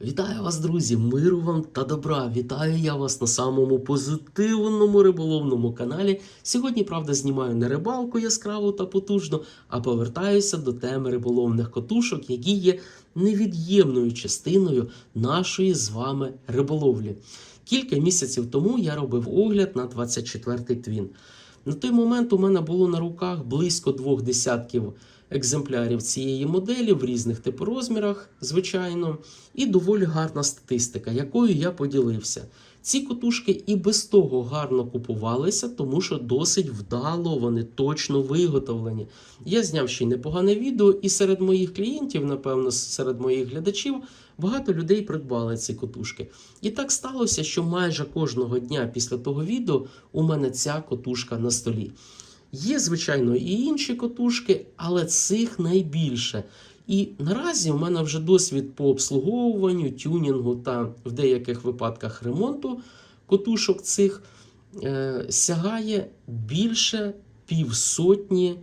Вітаю вас, друзі! Миру вам та добра! Вітаю я вас на самому позитивному риболовному каналі. Сьогодні, правда, знімаю не рибалку яскраву та потужну, а повертаюся до теми риболовних котушок, які є невід'ємною частиною нашої з вами риболовлі. Кілька місяців тому я робив огляд на 24-й твін. На той момент у мене було на руках близько двох десятків екземплярів цієї моделі в різних типорозмірах, звичайно, і доволі гарна статистика, якою я поділився. Ці котушки і без того гарно купувалися, тому що досить вдало вони точно виготовлені. Я зняв ще й непогане відео, і серед моїх клієнтів, напевно, серед моїх глядачів, багато людей придбали ці котушки. І так сталося, що майже кожного дня після того відео у мене ця котушка на столі. Є, звичайно, і інші котушки, але цих найбільше. І наразі у мене вже досвід по обслуговуванню, тюнінгу та в деяких випадках ремонту котушок цих е, сягає більше півсотні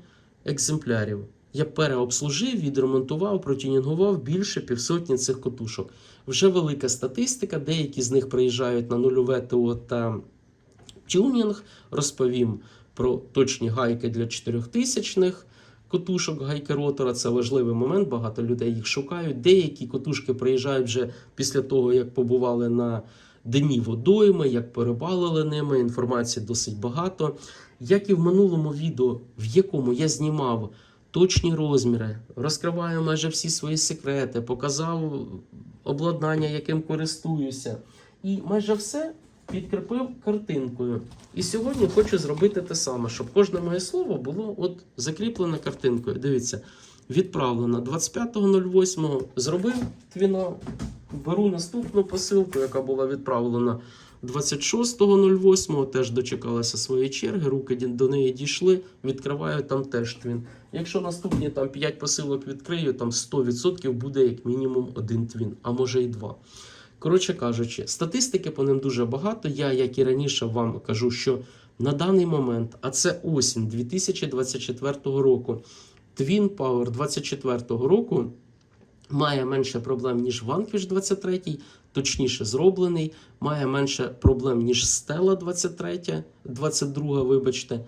екземплярів. Я переобслужив, відремонтував, протюнінгував більше півсотні цих котушок. Вже велика статистика, деякі з них приїжджають на нульове ТО та тюнінг. Розповім про точні гайки для 4000-х котушок гайки ротора. Це важливий момент. Багато людей їх шукають. Деякі котушки приїжджають вже після того, як побували на дні водойми, як перебалили ними. Інформації досить багато. Як і в минулому відео, в якому я знімав точні розміри, розкриваю майже всі свої секрети, показав обладнання, яким користуюся. І майже все підкріпив картинкою. І сьогодні хочу зробити те саме, щоб кожне моє слово було от закріплене картинкою. Дивіться, відправлено 25.08. Зробив твіна. Беру наступну посилку, яка була відправлена 26.08. Теж дочекалася своєї черги. Руки до неї дійшли. Відкриваю там теж твін. Якщо наступні там 5 посилок відкрию, там 100% буде як мінімум один твін, а може і два. Коротше кажучи, статистики по ним дуже багато. Я, як і раніше, вам кажу, що на даний момент, а це осінь 2024 року, Twin Power 2024 року має менше проблем, ніж Vanquish 23, точніше зроблений, має менше проблем, ніж Stella 23, 22, вибачте.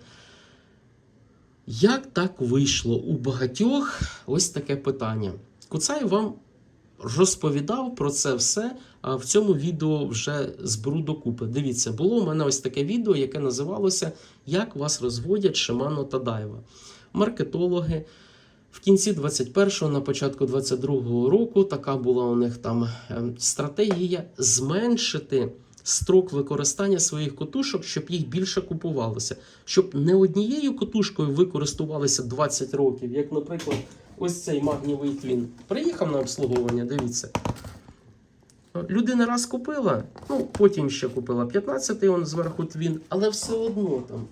Як так вийшло у багатьох? Ось таке питання. Куцай вам розповідав про це все, в цьому відео вже зберу докупи. Дивіться, було у мене ось таке відео, яке називалося Як вас розводять Шимано та Дайва. Маркетологи. В кінці 21-го, на початку 22-го року, така була у них там ем, стратегія зменшити строк використання своїх котушок, щоб їх більше купувалося, щоб не однією котушкою ви користувалися 20 років, як, наприклад, ось цей магнієвий твін. Приїхав на обслуговування, дивіться. Людина раз купила, ну потім ще купила 15-й он зверху твін, але все одно там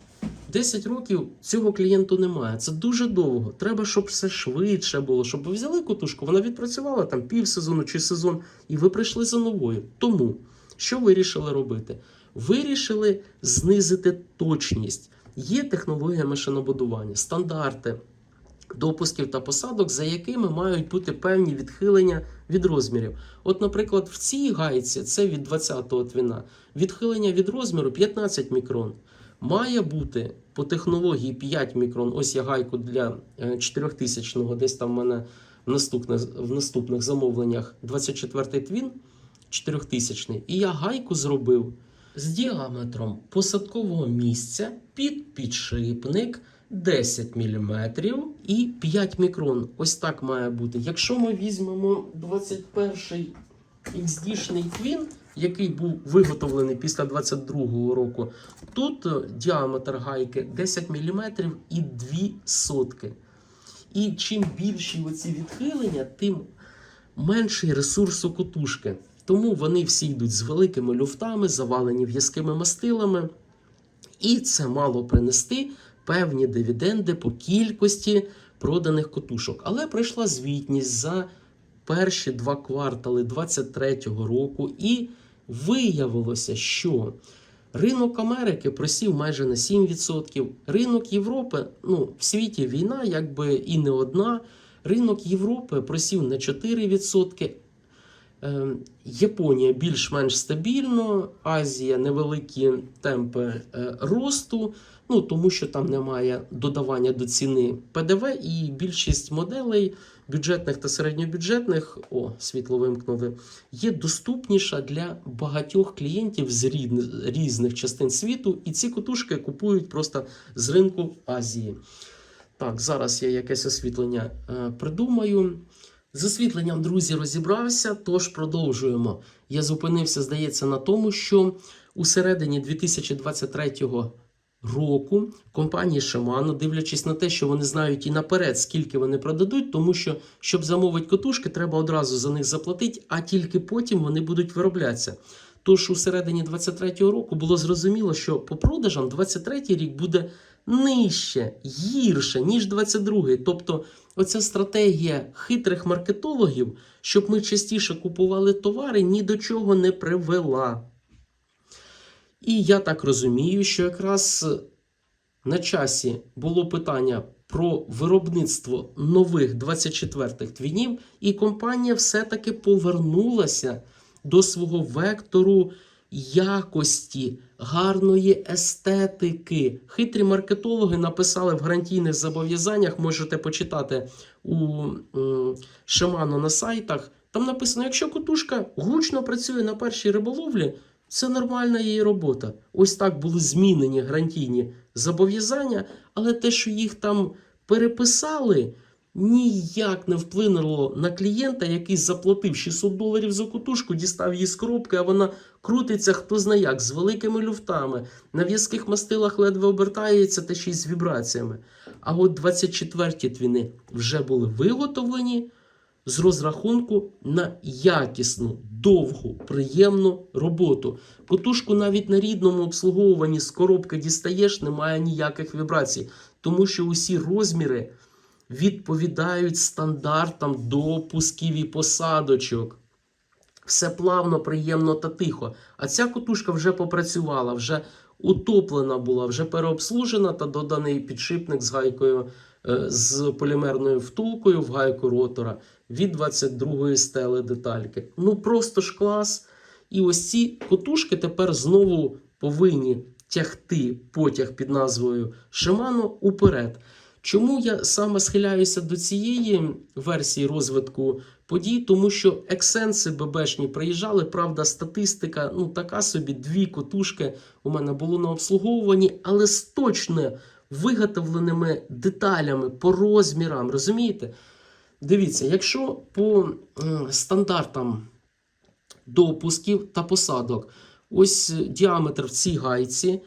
10 років цього клієнту немає. Це дуже довго. Треба, щоб все швидше було, щоб ви взяли котушку, вона відпрацювала там пів сезону чи сезон, і ви прийшли за новою. Тому що вирішили робити? Вирішили знизити точність. Є технологія машинобудування, стандарти допусків та посадок, за якими мають бути певні відхилення від розмірів. От, наприклад, в цій гайці це від 20-го твіна, відхилення від розміру 15 мікрон. Має бути по технології 5 мікрон. Ось я гайку для 4000-го, десь там в мене в наступних, в наступних замовленнях 24-й твін 4000 І я гайку зробив з діаметром посадкового місця під підшипник 10 мм і 5 мікрон. Ось так має бути. Якщо ми візьмемо 21-й XD-шний твін, який був виготовлений після 22-го року, тут е, діаметр гайки 10 мм і 2 сотки. І чим більші оці відхилення, тим менший ресурс у котушки. Тому вони всі йдуть з великими люфтами, завалені в'язкими мастилами. І це мало принести певні дивіденди по кількості проданих котушок. Але прийшла звітність за перші два квартали 2023 року, і виявилося, що ринок Америки просів майже на 7%. Ринок Європи, ну, в світі війна, якби і не одна. Ринок Європи просів на 4%. Е, Японія більш-менш стабільно, Азія невеликі темпи е, росту, ну тому що там немає додавання до ціни ПДВ, і більшість моделей бюджетних та середньобюджетних, о, світло вимкнули, є доступніша для багатьох клієнтів з різних, частин світу, і ці котушки купують просто з ринку Азії. Так, зараз я якесь освітлення е, придумаю. З освітленням, друзі, розібрався, тож продовжуємо. Я зупинився, здається, на тому, що у середині 2023 року компанії Shimano, дивлячись на те, що вони знають і наперед, скільки вони продадуть, тому що, щоб замовити котушки, треба одразу за них заплатити, а тільки потім вони будуть вироблятися. Тож у середині 2023 року було зрозуміло, що по продажам 2023 рік буде нижче, гірше, ніж 22-й. Тобто, оця стратегія хитрих маркетологів, щоб ми частіше купували товари, ні до чого не привела. І я так розумію, що якраз на часі було питання про виробництво нових 24-х твінів, і компанія все-таки повернулася до свого вектору якості, гарної естетики. Хитрі маркетологи написали в гарантійних зобов'язаннях, можете почитати у м, Shimano на сайтах. Там написано: якщо котушка гучно працює на першій риболовлі, це нормальна її робота. Ось так були змінені гарантійні зобов'язання, але те, що їх там переписали, ніяк не вплинуло на клієнта, який заплатив 600 доларів за котушку, дістав її з коробки, а вона крутиться хто зна як, з великими люфтами, на в'язких мастилах ледве обертається та ще й з вібраціями. А от 24-ті твіни вже були виготовлені з розрахунку на якісну, довгу, приємну роботу. Котушку навіть на рідному обслуговуванні з коробки дістаєш, немає ніяких вібрацій, тому що усі розміри відповідають стандартам допусків і посадочок. Все плавно, приємно та тихо. А ця котушка вже попрацювала, вже утоплена була, вже переобслужена та доданий підшипник з гайкою е, з полімерною втулкою в гайку ротора від 22-ї стели детальки. Ну просто ж клас. І ось ці котушки тепер знову повинні тягти потяг під назвою Shimano уперед. Чому я саме схиляюся до цієї версії розвитку подій? Тому що ексенси ББшні приїжджали, правда, статистика, ну така собі, дві котушки у мене було на обслуговуванні, але з точно виготовленими деталями по розмірам, розумієте? Дивіться, якщо по стандартам допусків та посадок, ось діаметр в цій гайці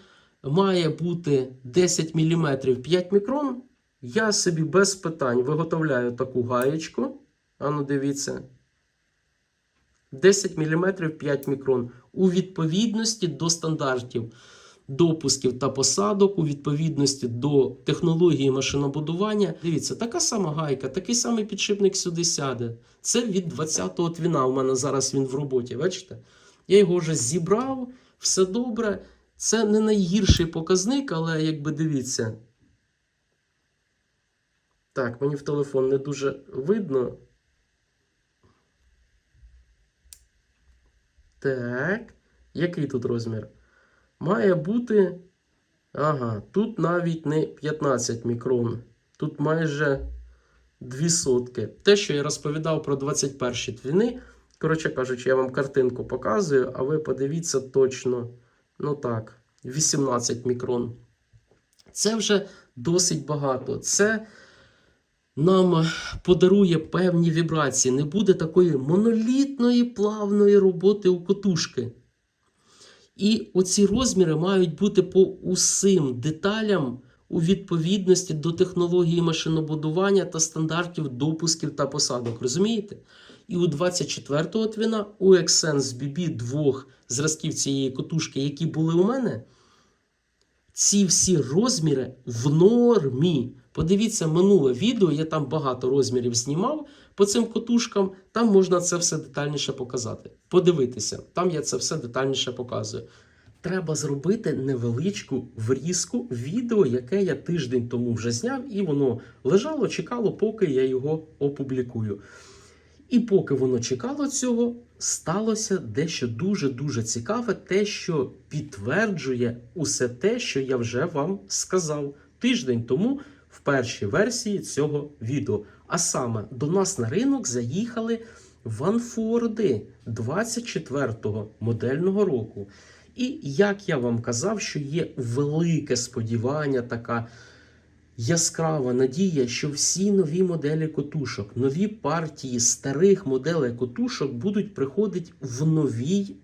має бути 10 мм 5 мікрон, я собі без питань виготовляю таку гаєчку. Ану, дивіться. 10 мм 5 мікрон у відповідності до стандартів допусків та посадок, у відповідності до технології машинобудування. Дивіться, така сама гайка, такий самий підшипник сюди сяде. Це від 20-го твіна. У мене зараз він в роботі. Бачите? Я його вже зібрав, все добре. Це не найгірший показник, але якби дивіться. Так, мені в телефон не дуже видно. Так. Який тут розмір? Має бути. Ага, тут навіть не 15 мікрон. Тут майже 2 сотки. Те, що я розповідав про 21 твіни. Коротше кажучи, я вам картинку показую, а ви подивіться точно. Ну так, 18 мікрон. Це вже досить багато. Це нам подарує певні вібрації. Не буде такої монолітної плавної роботи у котушки. І оці розміри мають бути по усім деталям у відповідності до технології машинобудування та стандартів допусків та посадок. Розумієте? І у 24-го твіна у Excense BB двох зразків цієї котушки, які були у мене, ці всі розміри в нормі. Подивіться минуле відео, я там багато розмірів знімав по цим котушкам. Там можна це все детальніше показати. Подивитися, там я це все детальніше показую. Треба зробити невеличку врізку відео, яке я тиждень тому вже зняв, і воно лежало, чекало, поки я його опублікую. І поки воно чекало цього, сталося дещо дуже-дуже цікаве, те, що підтверджує усе те, що я вже вам сказав тиждень тому в першій версії цього відео. А саме до нас на ринок заїхали ванфорди 24-го модельного року. І як я вам казав, що є велике сподівання, така яскрава надія, що всі нові моделі котушок, нові партії старих моделей котушок будуть приходити в новій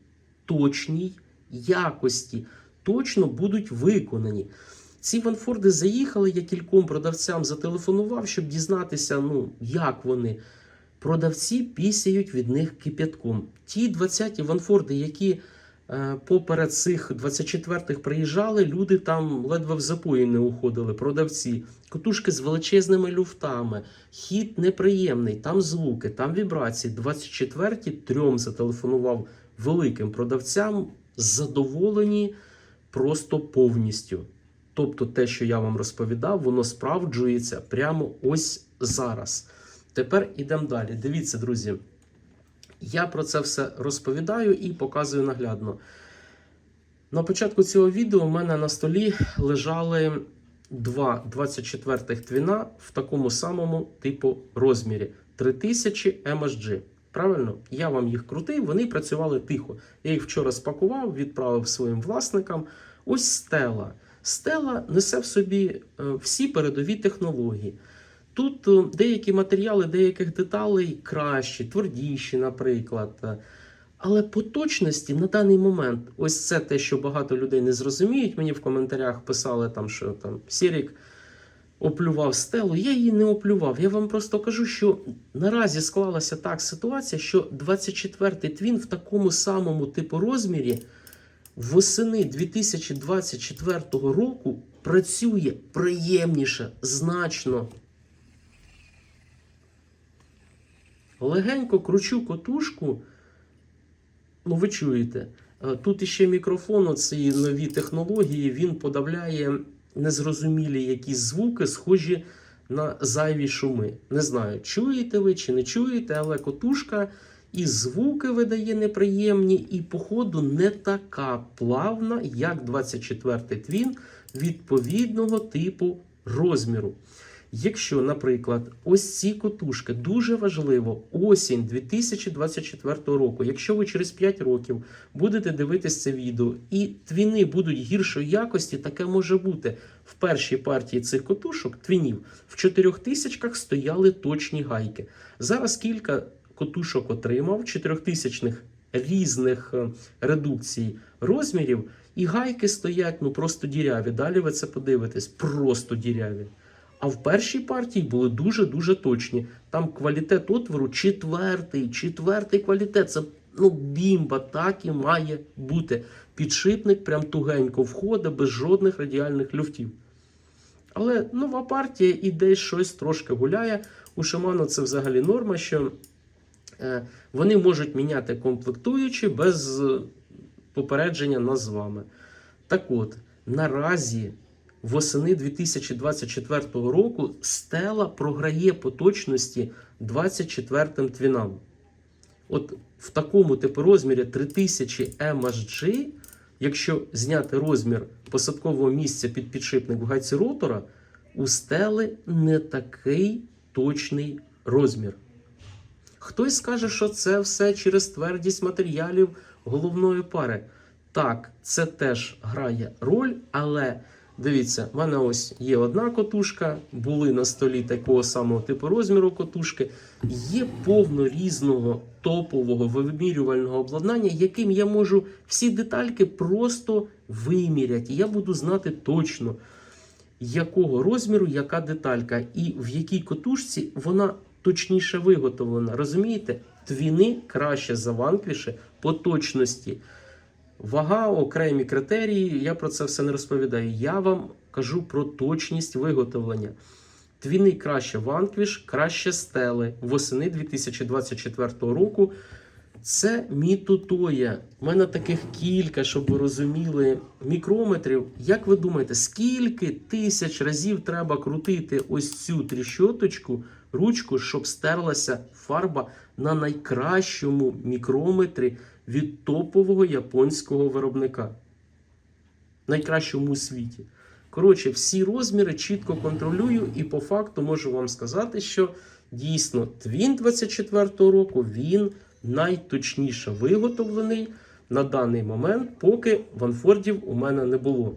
точній якості, точно будуть виконані. Ці ванфорди заїхали, я кільком продавцям зателефонував, щоб дізнатися, ну, як вони. Продавці пісяють від них кип'ятком. Ті 20 ванфорди, які е, поперед цих 24-х приїжджали, люди там ледве в запої не уходили, продавці. Котушки з величезними люфтами, хід неприємний, там звуки, там вібрації. 24-ті трьом зателефонував великим продавцям, задоволені просто повністю. Тобто те, що я вам розповідав, воно справджується прямо ось зараз. Тепер ідемо далі. Дивіться, друзі. Я про це все розповідаю і показую наглядно. На початку цього відео у мене на столі лежали два 24-х твіна в такому самому типу розмірі 3000 MSG. Правильно? Я вам їх крутив, вони працювали тихо. Я їх вчора спакував, відправив своїм власникам. Ось стела. Стела несе в собі е, всі передові технології. Тут е, деякі матеріали деяких деталей кращі, твердіші, наприклад. Але по точності на даний момент, ось це те, що багато людей не зрозуміють. Мені в коментарях писали, там, що там Сірік оплював стелу. Я її не оплював. Я вам просто кажу, що наразі склалася так ситуація, що 24-й твін в такому самому типу розмірі восени 2024 року працює приємніше, значно. Легенько кручу котушку. Ну, ви чуєте. Е, Тут іще мікрофон, ці нові технології, він подавляє незрозумілі якісь звуки, схожі на зайві шуми. Не знаю, чуєте ви чи не чуєте, але котушка і звуки видає неприємні, і, походу, не така плавна, як 24-й твін відповідного типу розміру. Якщо, наприклад, ось ці котушки дуже важливо, осінь 2024 року, якщо ви через 5 років будете дивитись це відео і твіни будуть гіршої якості, таке може бути. В першій партії цих котушок твінів в 4000 стояли точні гайки. Зараз кілька котушок отримав 4000 різних е, редукцій розмірів, і гайки стоять ну просто діряві. Далі ви це подивитесь, просто діряві. А в першій партії були дуже-дуже точні. Там квалітет отвору четвертий, четвертий квалітет. Це ну, бімба, так і має бути. Підшипник прям тугенько входить без жодних радіальних люфтів. Але нова партія і десь щось трошки гуляє. У Shimano це взагалі норма, що вони можуть міняти комплектуючі без е, попередження нас з вами. Так от, наразі восени 2024 року стела програє по точності 24 твінам. От в такому типу розмірі 3000 MHG, якщо зняти розмір посадкового місця під підшипник в гайці ротора, у стели не такий точний розмір. Хтось скаже, що це все через твердість матеріалів головної пари. Так, це теж грає роль, але дивіться, в мене ось є одна котушка, були на столі такого самого типу розміру котушки. Є повно різного топового вимірювального обладнання, яким я можу всі детальки просто виміряти. Я буду знати точно, якого розміру яка деталька, і в якій котушці вона точніше виготовлена. Розумієте? Твіни краще за ванквіші по точності. Вага, окремі критерії, я про це все не розповідаю. Я вам кажу про точність виготовлення. Твіни краще ванквіш, краще стели восени 2024 року. Це мітутоя. У мене таких кілька, щоб ви розуміли, мікрометрів. Як ви думаєте, скільки тисяч разів треба крутити ось цю тріщоточку, ручку, щоб стерлася фарба на найкращому мікрометрі від топового японського виробника. Найкращому у світі. Коротше, всі розміри чітко контролюю, і по факту можу вам сказати, що дійсно твін 24-го року він найточніше виготовлений на даний момент, поки ванфордів у мене не було.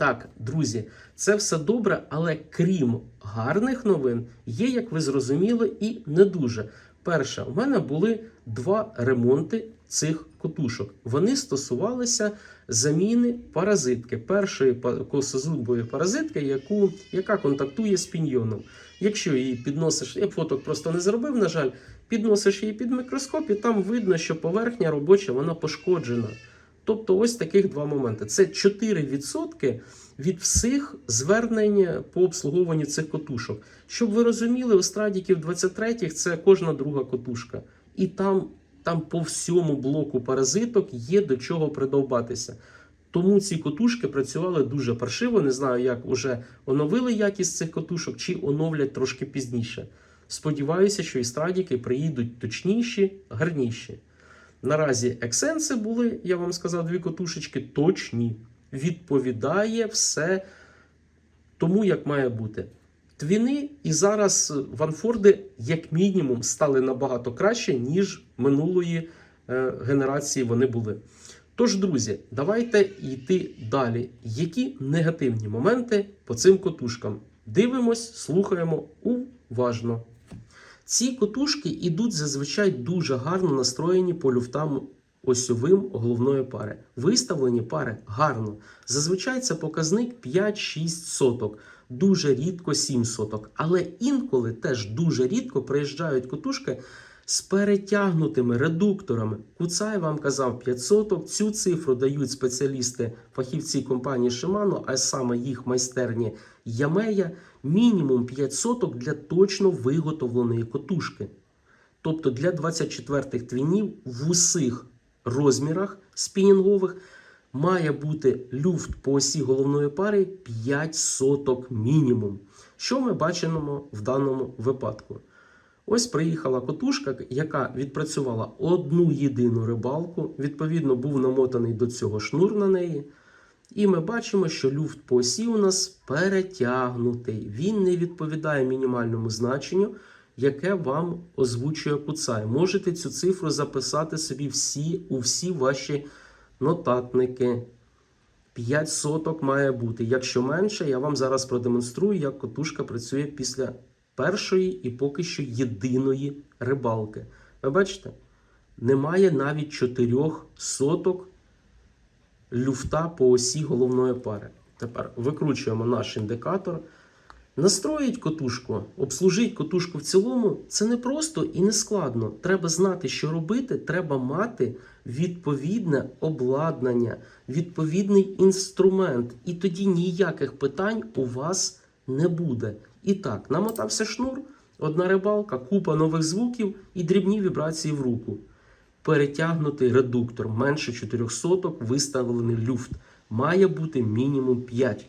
Так, друзі, це все добре, але крім гарних новин, є, як ви зрозуміли, і не дуже. Перше, у мене були два ремонти цих котушок. Вони стосувалися заміни паразитки, першої косозубої паразитки, яку, яка контактує з піньйоном. Якщо її підносиш, я фоток просто не зробив, на жаль, підносиш її під мікроскоп, і там видно, що поверхня робоча вона пошкоджена. Тобто, ось таких два моменти. Це 4% від всіх звернень по обслуговуванню цих котушок. Щоб ви розуміли, у страдіків 23-х це кожна друга котушка. І там, там по всьому блоку паразиток є до чого придовбатися. Тому ці котушки працювали дуже паршиво. Не знаю, як уже оновили якість цих котушок чи оновлять трошки пізніше. Сподіваюся, що і страдіки приїдуть точніші, гарніші. Наразі ексенси були, я вам сказав, дві котушечки точні. Відповідає все тому, як має бути. Твіни і зараз Ванфорди, як мінімум, стали набагато краще, ніж минулої е, генерації вони були. Тож, друзі, давайте йти далі. Які негативні моменти по цим котушкам? Дивимось, слухаємо уважно. Ці котушки йдуть зазвичай дуже гарно настроєні по люфтам осьовим головної пари. Виставлені пари гарно. Зазвичай це показник 5-6 соток, дуже рідко 7 соток. Але інколи теж дуже рідко приїжджають котушки з перетягнутими редукторами. Куцай вам казав 5 соток. Цю цифру дають спеціалісти, фахівці компанії Shimano, а саме їх майстерні Ямея, мінімум 5 соток для точно виготовленої котушки. Тобто для 24-х твінів в усіх розмірах спінінгових має бути люфт по осі головної пари 5 соток мінімум. Що ми бачимо в даному випадку? Ось приїхала котушка, яка відпрацювала одну єдину рибалку. Відповідно, був намотаний до цього шнур на неї. І ми бачимо, що люфт по осі у нас перетягнутий. Він не відповідає мінімальному значенню, яке вам озвучує куцай. Можете цю цифру записати собі всі, у всі ваші нотатники. 5 соток має бути. Якщо менше, я вам зараз продемонструю, як котушка працює після першої і поки що єдиної рибалки. Ви бачите? Немає навіть 4 соток люфта по осі головної пари. Тепер викручуємо наш індикатор. Настроїть котушку, обслужити котушку в цілому це не просто і не складно. Треба знати, що робити, треба мати відповідне обладнання, відповідний інструмент. І тоді ніяких питань у вас не буде. І так, намотався шнур, одна рибалка, купа нових звуків і дрібні вібрації в руку. Перетягнутий редуктор менше 4 соток, виставлений люфт. Має бути мінімум 5.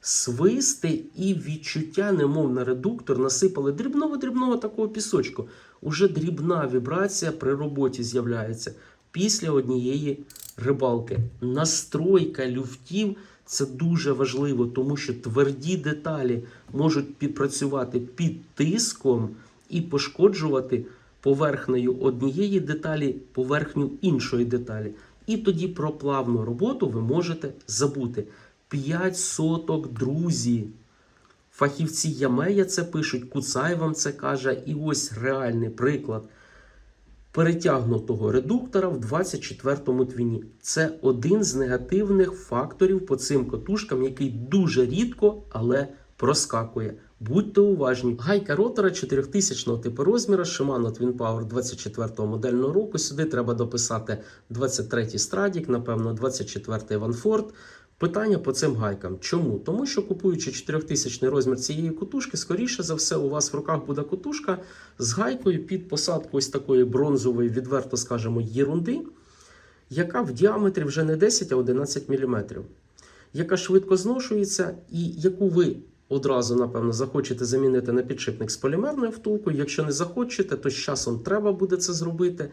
Свисти і відчуття, немов на редуктор, насипали дрібного-дрібного такого пісочку. Уже дрібна вібрація при роботі з'являється після однієї рибалки. Настройка люфтів це дуже важливо, тому що тверді деталі можуть підпрацювати під тиском і пошкоджувати поверхнею однієї деталі поверхню іншої деталі. І тоді про плавну роботу ви можете забути. 5 соток, друзі. Фахівці Ямея це пишуть, Куцай вам це каже, і ось реальний приклад перетягнутого редуктора в 24-му твіні. Це один з негативних факторів по цим котушкам, який дуже рідко, але проскакує. Будьте уважні. Гайка ротора 4000 типу розміру Shimano Twin Power 24-го модельного року. Сюди треба дописати 23-й Stradік, напевно, 24-й Ванфорд. Питання по цим гайкам. Чому? Тому що купуючи 4000 розмір цієї котушки, скоріше за все, у вас в руках буде котушка з гайкою під посадку ось такої бронзової, відверто скажемо, єрунди, яка в діаметрі вже не 10, а 11 мм. яка швидко зношується, і яку ви одразу, напевно, захочете замінити на підшипник з полімерною втулкою. Якщо не захочете, то з часом треба буде це зробити.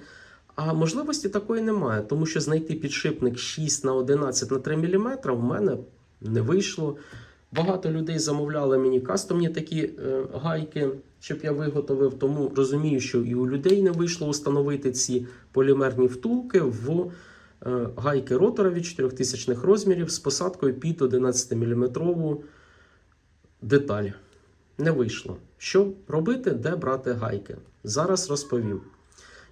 А можливості такої немає, тому що знайти підшипник 6 на 11 на 3 мм в мене не вийшло. Багато людей замовляли мені кастомні такі е, гайки, щоб я виготовив. Тому розумію, що і у людей не вийшло установити ці полімерні втулки в е, гайки ротора від 4000 розмірів з посадкою під 11-мм деталь. Не вийшло. Що робити, де брати гайки? Зараз розповім.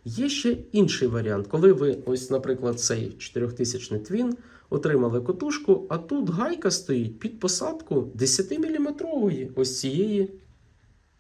Є ще інший варіант, коли ви, ось, наприклад, цей 4000 твін отримали котушку, а тут гайка стоїть під посадку 10-мм ось цієї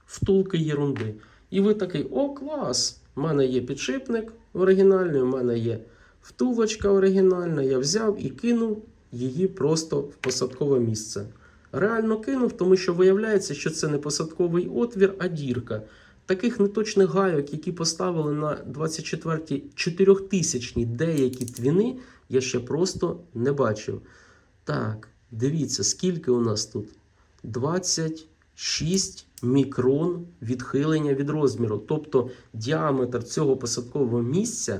втулки єрунди. І ви такий: о, клас! У мене є підшипник оригінальний, у мене є втулочка оригінальна. Я взяв і кинув її просто в посадкове місце. Реально кинув, тому що виявляється, що це не посадковий отвір, а дірка. Таких неточних гайок, які поставили на 24-й 4000 деякі твіни, я ще просто не бачив. Так, дивіться, скільки у нас тут? 26 мікрон відхилення від розміру. Тобто діаметр цього посадкового місця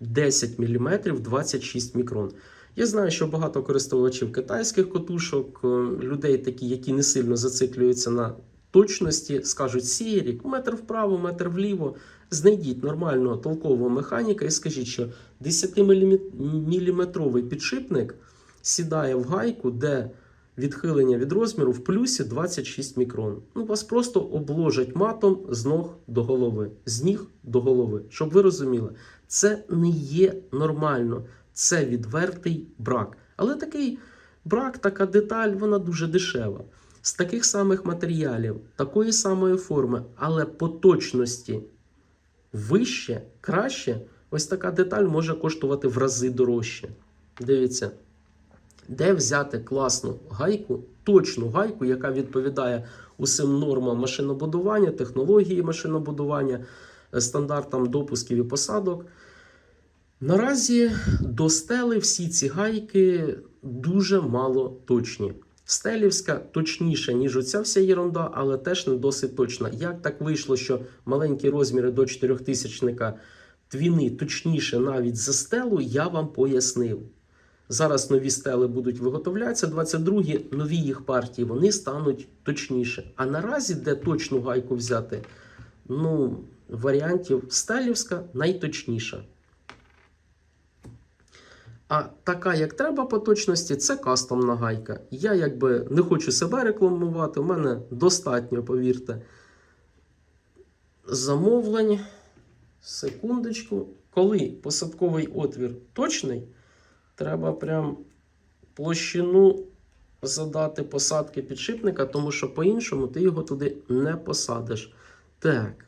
10 мм 26 мікрон. Я знаю, що багато користувачів китайських котушок, е, людей такі, які не сильно зациклюються на точності, скажуть сірік, метр вправо, метр вліво. Знайдіть нормального толкового механіка і скажіть, що 10-мм підшипник сідає в гайку, де відхилення від розміру в плюсі 26 мікрон. Ну, вас просто обложать матом з ног до голови, з ніг до голови. Щоб ви розуміли, це не є нормально, це відвертий брак. Але такий брак, така деталь, вона дуже дешева. З таких самих матеріалів, такої самої форми, але по точності вище, краще, ось така деталь може коштувати в рази дорожче. Дивіться, де взяти класну гайку, точну гайку, яка відповідає усім нормам машинобудування, технології машинобудування, е, стандартам допусків і посадок. Наразі до стели всі ці гайки дуже мало точні. Стелівська точніша, ніж оця вся єрунда, але теж не досить точна. Як так вийшло, що маленькі розміри до 4000 твіни точніше навіть за стелу, я вам пояснив. Зараз нові стели будуть виготовлятися, 22-гі нові їх партії, вони стануть точніше. А наразі, де точну гайку взяти, ну, варіантів стелівська найточніша. А така, як треба по точності, це кастомна гайка. Я якби не хочу себе рекламувати, у мене достатньо, повірте. Замовлень. Секундочку. Коли посадковий отвір точний, треба прям площину задати посадки підшипника, тому що по-іншому ти його туди не посадиш. Так.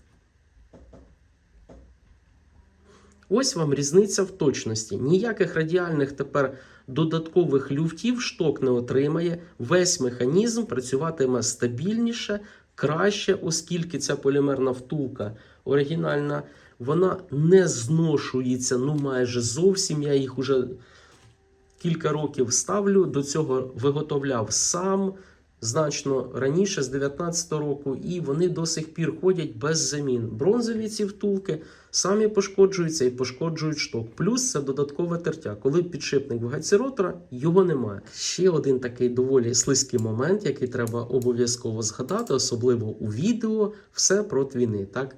Ось вам різниця в точності. Ніяких радіальних тепер додаткових люфтів шток не отримає. Весь механізм працюватиме стабільніше, краще, оскільки ця полімерна втулка оригінальна, вона не зношується ну майже зовсім. Я їх уже кілька років ставлю. До цього виготовляв сам значно раніше, з 19 року, і вони до сих пір ходять без замін. Бронзові ці втулки самі пошкоджуються і пошкоджують шток. Плюс це додаткове тертя. Коли підшипник в гайці ротора, його немає. Ще один такий доволі слизький момент, який треба обов'язково згадати, особливо у відео, все про твіни. Так?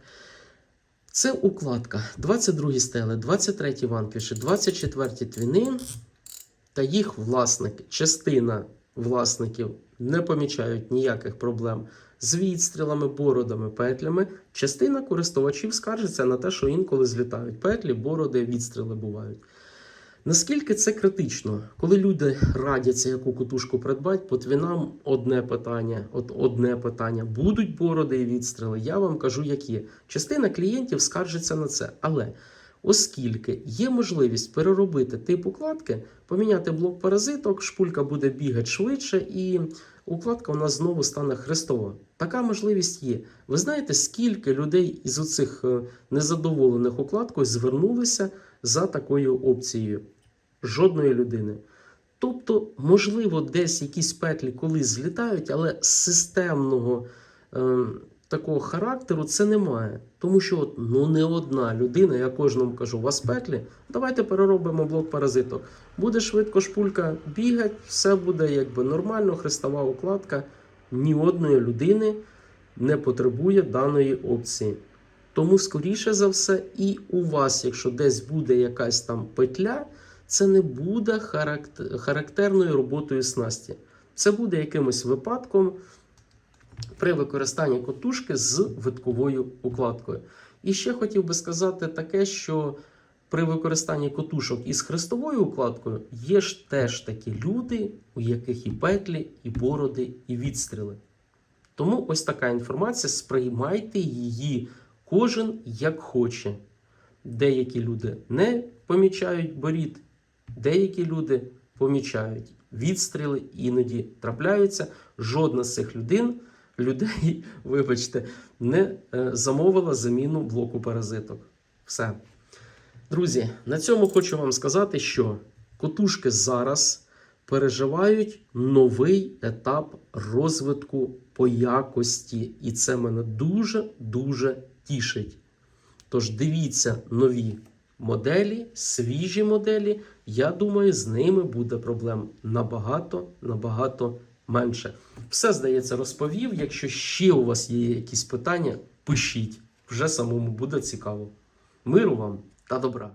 Це укладка. 22 стели, 23 ванкіші, 24 твіни та їх власники. Частина власників не помічають ніяких проблем з відстрілами, бородами, петлями. Частина користувачів скаржиться на те, що інколи злітають петлі, бороди, відстріли бувають. Наскільки це критично, коли люди радяться, яку кутушку придбати, по твінам одне питання, от одне питання, будуть бороди і відстріли, я вам кажу, як є. Частина клієнтів скаржиться на це. Але оскільки є можливість переробити тип укладки, поміняти блок паразиток, шпулька буде бігати швидше, і укладка у нас знову стане хрестова. Така можливість є. Ви знаєте, скільки людей із оцих е, незадоволених укладкою звернулися за такою опцією? Жодної людини. Тобто, можливо, десь якісь петлі колись злітають, але системного е, такого характеру це немає. Тому що от, ну, не одна людина, я кожному кажу, вас петлі, давайте переробимо блок паразиток. Буде швидко шпулька бігати, все буде якби нормально, хрестова укладка. Ні одної людини не потребує даної опції. Тому, скоріше за все, і у вас, якщо десь буде якась там петля, це не буде характер- характерною роботою снасті. Це буде якимось випадком при використанні котушки з витковою укладкою. І ще хотів би сказати таке, що при використанні котушок із хрестовою укладкою є ж теж такі люди, у яких і петлі, і бороди, і відстріли. Тому ось така інформація. Сприймайте її кожен як хоче. Деякі люди не помічають борід, деякі люди помічають відстріли, іноді трапляються. Жодна з цих людей, людей, вибачте, не е, замовила заміну блоку паразиток. Все. Друзі, на цьому хочу вам сказати, що котушки зараз переживають новий етап розвитку по якості, і це мене дуже-дуже тішить. Тож дивіться нові моделі, свіжі моделі. Я думаю, з ними буде проблем набагато, набагато менше. Все, здається, розповів. Якщо ще у вас є якісь питання, пишіть. Вже самому буде цікаво. Миру вам та добра!